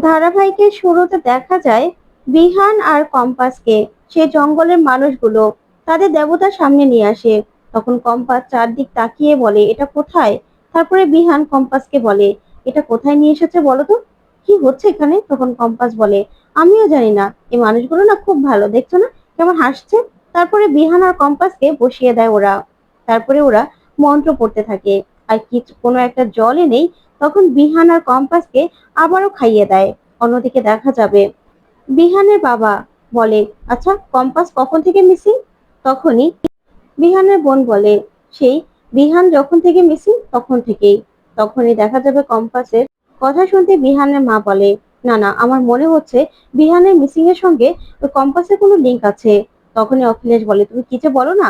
ধারাবাহিকের শুরুতে দেখা যায়, বিহান আর কম্পাসকে, সে জঙ্গলের মানুষগুলো, তাদের দেবতার সামনে নিয়ে আসে। তখন কম্পাস চারদিক তাকিয়ে বলে, এটা কোথায়? তারপরে বিহান কম্পাসকে বলে, এটা কোথায় নিয়ে এসেছে বলো তো? কি হচ্ছে এখানে? তখন কম্পাস বলে, আমিও জানি না। এই মানুষগুলো না খুব ভালো, দেখছ না? কেমন হাসছে? তারপরে বিহান আর কম্পাসকে বসিয়ে দেয় ওরা। তারপরে ওরা মন্ত্র পড়তে থাকে। আর কিছু কোনো একটা জল এনেই তখন বিহান আর কম্পাসকে আবারও খাইয়ে দেয়। অন্যদিকে দেখা যাবে, বিহানের বাবা বলে আচ্ছা কম্পাস কখন থেকে মিসিং? তখনই বিহানের বোন বলে, সেই বিহান যখন থেকে মিসিং, তখন থেকেই। তখনই দেখা যাবে কম্পাসের কথা শুনতে বিহানের মা বলে, না না, আমার মনে হচ্ছে বিহানের মিসিং এর সঙ্গে ওই কম্পাসের কোনো লিঙ্ক আছে। তখনই অখিলেশ বলে, তুমি কিছু বলো না?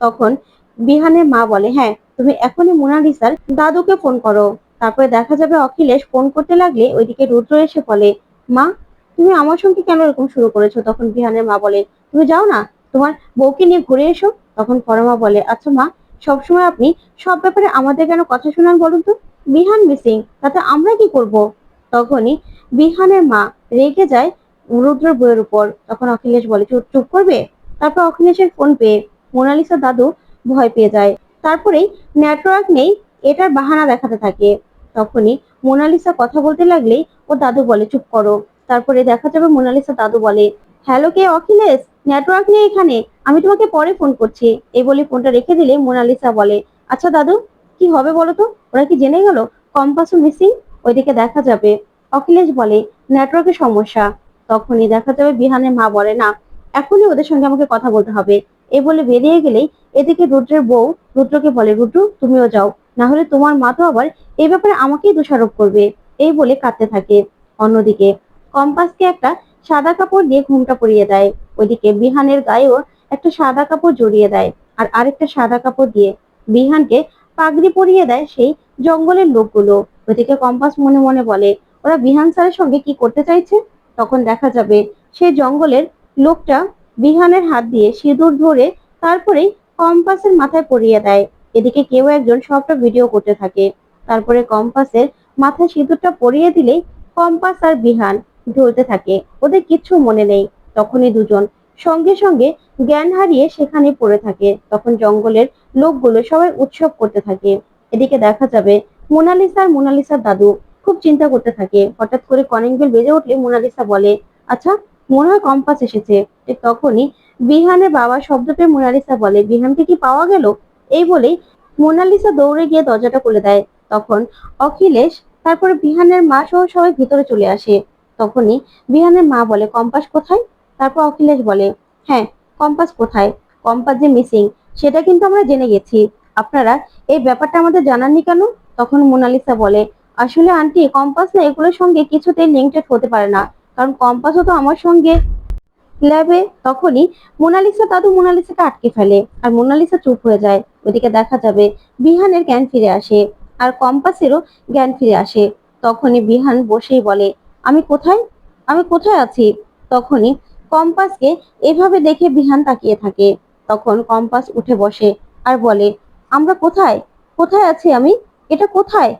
তখন বিহানের মা বলে হ্যাঁ তুমি এখনই মোনালিসার দাদুকে ফোন করো। তারপরে দেখা যাবে অখিলেশ ফোন করতে লাগলে ওইদিকে রুদ্র এসে বলে, মা, তুমি আমার সঙ্গে কেন এরকম শুরু করেছ? তখন বিহানের মা বলে, তুমি যাও না, তোমার বউকে নিয়ে ঘুরে এসো। তখন পরমা বলে আচ্ছা মা, সবসময় আপনি সব ব্যাপারে আমাদের কেন কথা শোনান বলুন তো? বিহান মিসিং তাতে আমরা কি করব? তখনই বিহানের মা রেগে যায় রুদ্র বইয়ের উপর। তখন অখিলেশ বলে, চুপ চুপ করবে? তারপর অখিলেশের ফোন পেয়ে মোনালিসা দাদু ভয় পেয়ে যায়। তারপরেই নেটওয়ার্ক নেই, এটার বাহানা দেখাতে থাকে। তখনই মোনালিসা কথা বলতে লাগলেই ও দাদু বলে, চুপ করো। তারপরে দেখা যাবে মোনালিসা দাদু বলে, হ্যালো কে, অখিলেশ? নেটওয়ার্ক নেই এখানে। আমি তোমাকে পরে ফোন করছি। এই বলে ফোনটা রেখে দিলে মোনালিসা বলে আচ্ছা দাদু, কি হবে বলো তো? ওরা কি জেনে গেল? কম্পাসও মিসিং ওইদিকে দেখা যাবে। অখিলেশ বলে নেটওয়ার্কের সমস্যা। তখনই দেখা যাবে বিহানের মা বলে, না, এখনই ওদের সঙ্গে আমাকে কথা বলতে হবে। এ বলে বেরিয়ে গেলেই এদিকে রুদ্রের বউ রুদ্রকে বলে, রুদ্র, তুমিও যাও। না হলে তোমার মা তো আবার এই ব্যাপারে আমাকেই দোষারোপ করবে। এই বলে কাঁদতে থাকে। অন্যদিকে কম্পাসকে একটা সাদা কাপড় দিয়ে ঘুমটা পরিয়ে দেয়। ওইদিকে বিহানের গায়েও একটা সাদা কাপড় জড়িয়ে দেয় আর আরেকটা সাদা কাপড় দিয়ে বিহানকে পাগড়ি পরিয়ে দেয় সেই জঙ্গলের লোকগুলো। ওইদিকে কম্পাস মনে মনে বলে, ওরা বিহান স্যারের সঙ্গে কি করতে চাইছে? তখন দেখা যাবে সেই জঙ্গলের লোকটা বিহানের হাত দিয়ে সিঁদুর ধরে তারপরেই কম্পাসের মাথায় পরিয়ে দেয়। এদিকে কেউ একজন সবটা ভিডিও করতে থাকে। তারপরে কম্পাসের মাথায় সিঁদুরটা পরিয়ে দিলেই কম্পাস আর বিহান ঢলতে থাকে। ওদের কিচ্ছু মনে নেই। তখনই দুজন সঙ্গে সঙ্গে জ্ঞান হারিয়ে সেখানে পড়ে থাকে। তখন জঙ্গলের লোকগুলো সবাই উৎসব করতে থাকে। এদিকে দেখা যাবে মোনালিসা আর মোনালিসার দাদু খুব চিন্তা করতে থাকে। হঠাৎ করে কলিং বেল বেজে উঠলে মোনালিসা বলে আচ্ছা মনে হয় কম্পাস এসেছে। তখনই বিহানের বাবা শব্দ পেয়ে মোনালিসা বলে, বিহানকে কি পাওয়া গেল? এই বলেই মোনালিসা দৌড়ে গিয়ে দরজাটা খুলে দেয়। তখন অখিলেশ তারপরে বিহানের মা সহ সবাই ভিতরে চলে আসে। তখনই বিহানের মা বলে, কম্পাস কোথায়? তারপর অখিলেশ বলে হ্যাঁ কম্পাস কোথায়? কম্পাস যে মিসিং, সেটা কিন্তু আমরা জেনে গেছি। আপনারা এই ব্যাপারটা আমাদের জানাননি কেন? তখন মোনালিসা বলে, আসলে আন্টি, কম্পাস না এগুলোর সঙ্গে কিছুতেই লিঙ্কটেড হতে পারে না। কারণ কম্পাসও তো আমার সঙ্গে। ল্যাবে তখনই মোনালিসা দাদু মোনালিসাকে আটকে ফেলে আর মোনালিসা চুপ হয়ে যায়। ওদিকে দেখা যাবে বিহানের জ্ঞান ফিরে আসে আর কম্পাসেরও জ্ঞান ফিরে আসে। তখনই বিহান বসেই বলে, আমি কোথায়? আমি কোথায় আছি? তখনই কম্পাসকে এভাবে দেখে বিহান তাকিয়ে থাকে। তখন কম্পাস উঠে বসে আর বলে, আমরা কোথায়? কোথায় আছি আমি? এটা কোথায়?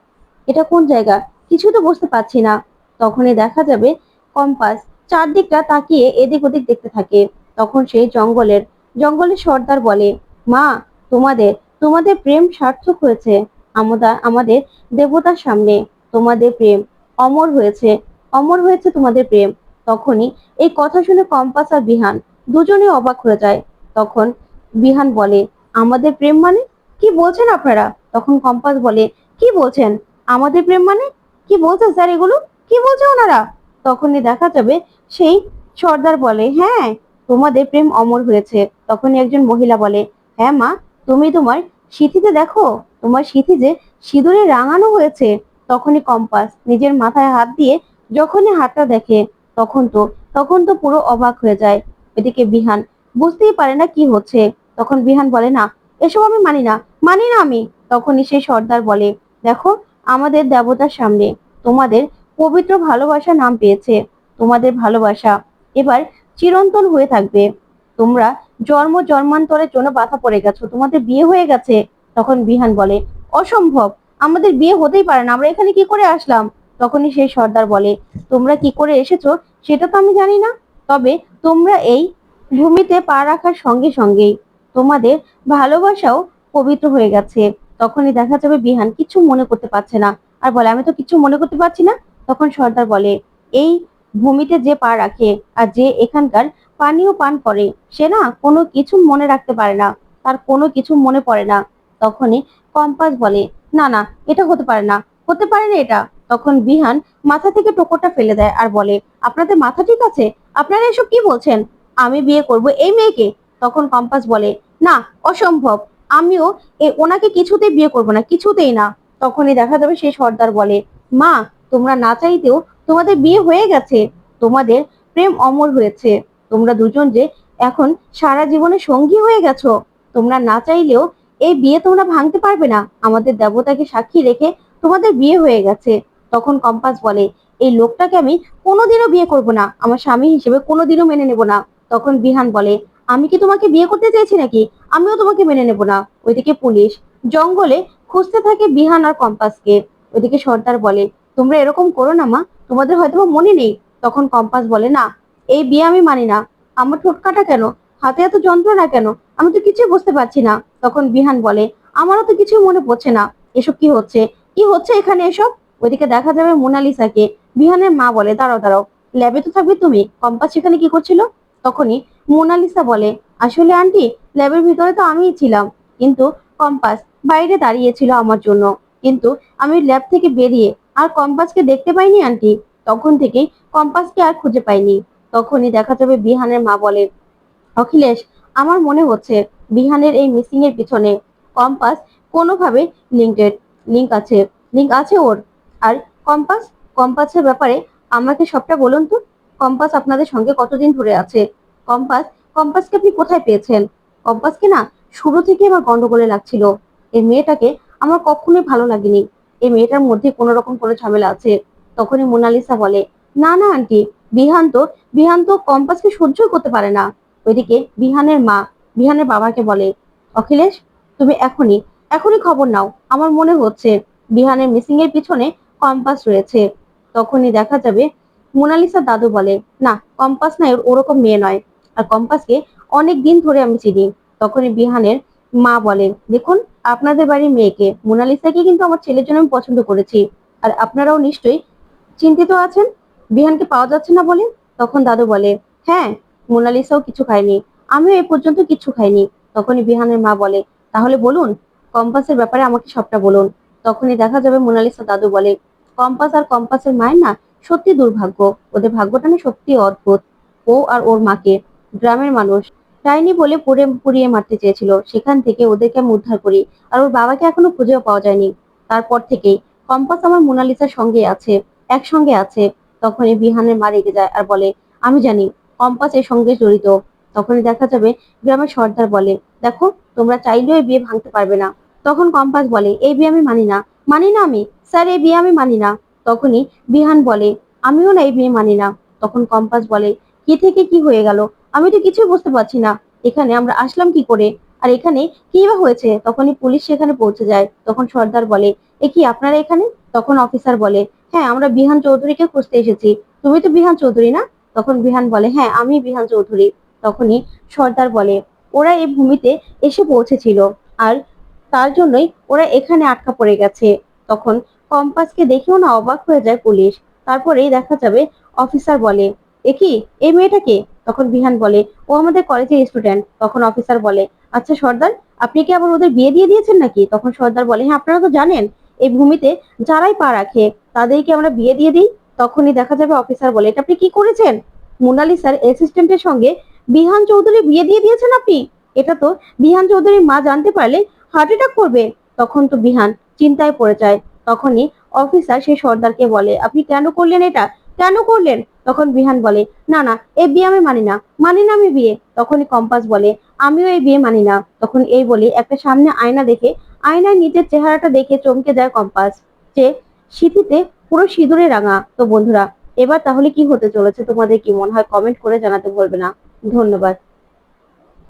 এটা কোন জায়গা? কিছু তো বুঝতে পারছি না। তখনই দেখা যাবে কম্পাস চারদিকটা তাকিয়ে এদিক ওদিক দেখতে থাকে। তখন সেই জঙ্গলের জঙ্গলের সর্দার বলে, মা, তোমাদের তোমাদের প্রেম সার্থক হয়েছে আমরা আমাদের দেবতার সামনে। তোমাদের প্রেম অমর হয়েছে অমর হয়েছে তোমাদের প্রেম। তখনই এই কথা শুনে কম্পাস আর বিহান দুজনে অবাক হয়ে যায়। তখন বিহান বলে, আমাদের প্রেম মানে? কি বলছেন আপনারা? তখন কম্পাস বলে, কি বলছেন? আমাদের প্রেম মানে? কি বলছেন স্যার এগুলো? কি বলছে ওনারা? তখনই দেখা যাবে সেই সর্দার বলে হ্যাঁ তোমাদের প্রেম অমর হয়েছে। তখনই একজন মহিলা বলে হ্যাঁ মা, তুমি তোমার সিথিতে দেখো, তোমার সিথি যে সিঁদুরে রাঙানো হয়েছে। তখনই কম্পাস নিজের মাথায় হাত দিয়ে যখনই হাতটা দেখে, তখন তো তখন তো পুরো অবাক হয়ে যায়। এদিকে বিহান, বুঝতেই পারে না কি হচ্ছে? তখন বিহান বলে, না, এসব আমি মানি না মানি না আমি। তখনই সেই সর্দার বলে, দেখো, আমাদের দেবতার সামনে তোমাদের পবিত্র ভালোবাসা নাম পেয়েছে। তোমাদের ভালোবাসা এবার চিরন্তন হয়ে থাকবে। তোমরা জন্ম জন্মান্তরের জন্য বাধা পড়ে গেছো, তোমাদের বিয়ে হয়ে গেছে, তখন বিহান বলে, অসম্ভব, আমাদের বিয়ে হতেই পারে না, আমরা এখানে কি করে আসলাম? তখনই সেই সর্দার বলে, তোমরা কি করে এসেছ সেটা তো আমি জানি না, তবে তোমরা এই ভূমিতে পা রাখার সঙ্গে সঙ্গেই তোমাদের ভালোবাসাও পবিত্র হয়ে গেছে। তখনই দেখা যাবে বিহান কিছু মনে করতে পারছে না। আর বলে, আমি তো কিছু মনে করতে পারছি না? তখন সর্দার বলে, এই ভূমিতে যে পা রাখে আর যে এখানকার পানীয় পান করে, সে না কোনো কিছু মনে রাখতে পারে না, তার কোনো কিছু মনে পড়ে না। তখনই কম্পাস বলে, না না, এটা হতে পারে না। হতে পারে না এটা? তখন বিহান মাথা থেকে টোকরটা ফেলে দেয় আর বলে, আপনাদের মাথা ঠিক আছে? আপনারা এসব কি বলছেন? আমি বিয়ে করব এই মেয়েকে? তখন কম্পাস বলে, না, অসম্ভব। আমিও এ, ওনাকে কিছুতেই বিয়ে করব না, কিছুতেই না। তখনই দেখা যাবে সেই সর্দার বলে, মা, তোমরা না চাইতেও তোমাদের বিয়ে হয়ে গেছে, তোমাদের প্রেম অমর হয়েছে। তোমরা দুজন যে এখন সারা জীবনে সঙ্গী হয়ে গেছো, তোমরা না চাইলেও এই বিয়ে তোমরা ভাঙতে পারবে না। আমাদের দেবতাকে সাক্ষী রেখে তোমাদের বিয়ে হয়ে গেছে। তখন কম্পাস বলে, এই লোকটাকে আমি কোনোদিনও বিয়ে করব না, আমার স্বামী হিসেবে কোনোদিনও মেনে নেব না। তখন বিহান বলে, আমি কি তোমাকে বিয়ে করতে চাইছি নাকি? আমিও তোমাকে মেনে নেব না। ওইদিকে পুলিশ জঙ্গলে খুঁজতে থাকে বিহান আর কম্পাসকে। ওইদিকে সর্দার বলে তোমরা এরকম করো না, মা। তোমাদের হয়তো মনে নেই। তখন কম্পাস বলে, না, এই বিয়ে আমি মানি না। আমার ঠোঁট কাটা কেন? হাতে এত যন্ত্রণা কেন? আমি তো কিছুই বুঝতে পারছি না। তখন বিহান বলে, আমারও তো কিছু মনে পড়ছে না। এসব কি হচ্ছে? কি হচ্ছে এখানে এসব? ওইদিকে দেখা যাবে মোনালিসাকে। বিহানের মা বলে, দাঁড়াও দাঁড়াও। ল্যাবে তো থাকবে তুমি। কম্পাস সেখানে কি করছিল? তখনই মোনালিসা বলে, আসলে আন্টি, ল্যাবের ভিতরে তো আমিই ছিলাম। কিন্তু কম্পাস বাইরে দাঁড়িয়েছিল আমার জন্য। কিন্তু আমি ল্যাব থেকে বেরিয়ে আর কম্পাসকে দেখতে পাইনি, আন্টি। তখন থেকেই কম্পাসকে আর খুঁজে পাইনি। তখনই দেখা যাবে বিহানের মা বলে, অখিলেশ, আমার মনে হচ্ছে বিহানের এই মিসিং এর পিছনে কম্পাস কোনোভাবে লিঙ্কেড লিঙ্ক আছে লিঙ্ক আছে ওর। আর কম্পাস, কম্পাসের ব্যাপারে আমাকে সবটা বলুন তো? কম্পাস আপনাদের সঙ্গে কতদিন ধরে আছে? কম্পাস, কম্পাসকে আপনি কোথায় পেয়েছেন? কম্পাসকে না শুরু থেকে আমার গন্ডগোলে লাগছিল। এই মেয়েটাকে আমার কখনোই ভালো লাগেনি। এই মেয়েটার মধ্যে কোনো রকম কোনো ঝামেলা আছে? তখনই মোনালিসা বলে, না না, আন্টি, বিহান তো বিহান তো কম্পাসকে সহ্য করতে পারে না। ওইদিকে বিহানের মা, বিহানের বাবাকে বলে, অখিলেশ, তুমি এখনই এখনই খবর নাও, আমার মনে হচ্ছে বিহানের মিসিং এর পিছনে কম্পাস রয়েছে। তখনই দেখা যাবে মোনালিসা দাদু বলে, না, কম্পাস না ওরকম মেয়ে নয়। আর কম্পাসকে অনেক দিন ধরে আমি চিনি। তখনই বিহানের মা বলেন, দেখুন, আপনাদের বাড়ির মেয়েকে, মোনালিসাকে কিন্তু আমার ছেলের জন্য আমি পছন্দ করেছি। আর আপনারাও নিশ্চয়ই চিন্তিত আছেন? বিহানকে পাওয়া যাচ্ছে না বলে? তখন দাদু বলে হ্যাঁ মোনালিসাও কিছু খায়নি। আমিও এ পর্যন্ত কিছু খাইনি। তখনই বিহানের মা বলে, তাহলে বলুন, কম্পাসের ব্যাপারে আমাকে সবটা বলুন। তখনই দেখা যাবে মোনালিসা দাদু বলে, কম্পাস আর কম্পাসের মায়ের না, সত্যি দুর্ভাগ্য। ওদের ভাগ্যটা না সত্যি অদ্ভুত। ও আর ওর মাকে, গ্রামের মানুষ ডাইনি বলে পুড়ে, পুড়িয়ে মারতে চেয়েছিল। সেখান থেকে ওদেরকে আমি উদ্ধার করি। আর ওর বাবাকে এখনও খুঁজেও পাওয়া যায়নি। তারপর থেকেই কম্পাস আমার মোনালিসার সঙ্গে আছে, একসঙ্গে আছে। তখনই বিহানের মা রেগে যায় আর বলে, আমি জানি, কম্পাস এর সঙ্গে জড়িত। তখনই দেখা যাবে গ্রামের সর্দার বলে, দেখো, তোমরা চাইলেও বিয়ে ভাঙতে পারবে না। তখন কম্পাস বলে, এই বিয়ে আমি মানি না। মানি না আমি? স্যার, এই বিয়ে আমি মানি না। তখনই বিহান বলে, আমিও না এই বিয়ে মানি না। তখন কম্পাস বলে, কি থেকে কি হয়ে গেল? আমি তো কিছুই বুঝতে পারছি না। এখানে আমরা আসলাম কি করে? আর এখানে কি বা হয়েছে? তখনই পুলিশ সেখানে পৌঁছে যায়। তখন সর্দার বলে, এ কি আপনারা এখানে? তখন অফিসার বলে হ্যাঁ আমরা বিহান চৌধুরীকে খুঁজতে এসেছি। তুমি তো বিহান চৌধুরী না? তখন বিহান বলে হ্যাঁ আমি বিহান চৌধুরী। তখনই সর্দার বলে, ওরা এই ভূমিতে এসে পৌঁছেছিল। আর তার জন্যই ওরা এখানে আটকা পড়ে গেছে। তখন কম্পাসকে দেখেও না অবাক হয়ে যায় পুলিশ। তারপরেই দেখা যাবে অফিসার বলে, এ কি? এই মেয়েটাকে তখন বিহান বলে, ও আমাদের কলেজের স্টুডেন্ট তখন অফিসার বলে আচ্ছা সর্দার, আপনি কি আবার ওদের বিয়ে দিয়ে দিয়েছেন নাকি? তখন সর্দার বলে হ্যাঁ আপনারা তো জানেন, এই ভূমিতে যারাই পা রাখে, তাদেরকে আমরা বিয়ে দিয়ে দিই। তখনই দেখা যাবে অফিসার বলে, এটা আপনি কি করেছেন? মোনালিসার অ্যাসিস্ট্যান্টের সঙ্গে, বিহান চৌধুরী বিয়ে দিয়ে দিয়েছেন আপনি? এটা তো বিহান চৌধুরীর মা জানতে পারলে হার্ট অ্যাটাক করবে। তখন তো বিহান চিন্তায় পড়ে যায়। তখনই অফিসার সেই সর্দারকে বলে, আপনি কেন করলেন এটা? কেন করলেন? তখন বিহান বলে, না না, এ বিয়ে আমি মানি না। মানি না আমি বিয়ে। তখনই কম্পাস বলে, আমিও এই বিয়ে মানি না। তখন এই বলে একটা সামনে আয়না দেখে, আয়নায় নিজের চেহারাটা দেখে চমকে যায় কম্পাস। যে শীতিতে পুরো সিঁদুরে রাঙা। তো বন্ধুরা, এবার তাহলে কি হতে চলেছে তোমাদের কি মনে হয় কমেন্ট করে জানাতে বলবে না। ধন্যবাদ।